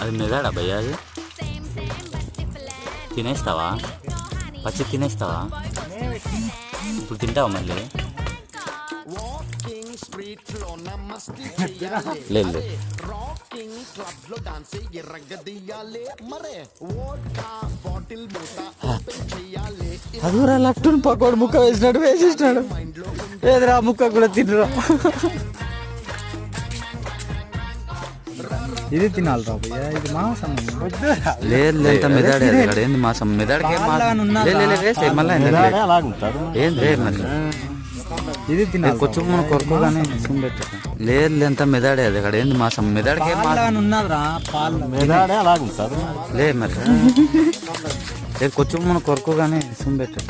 అది మెదాడా భయ్యా అది? తినేస్తావా? పచ్చి తినేస్తావా? ఇప్పుడు తింటావా మళ్ళీ? లేదు లేదు రాకింగ్లో. డాన్స్ లట్టును పకోడు ముక్క వేసినాడు వేసేసినాడు. ఏదిరా ముక్క కూడా తినరా? ఇది తినాలి రా భయ్యా ఇది మాంసం లేదు లేదు అంతా మెదాడే అది ఇక్కడ ఏంది మాసం మెదాడికి? లేదు మళ్ళీ ఏంది రే మళ్ళీ? ఇది తినాలి కొంచెం మనం కొరుకోగానే లేదు లేదు అంతా మెదాడే అది ఇక్కడ ఏంది మాసం మెదాడికి ఉన్నదిరా పాలు. మెదాడే అలాగుంటారు లేదు మరి. లేదు కొంచెం మనం కొరుకోగానే సుమ్ పెట్టు.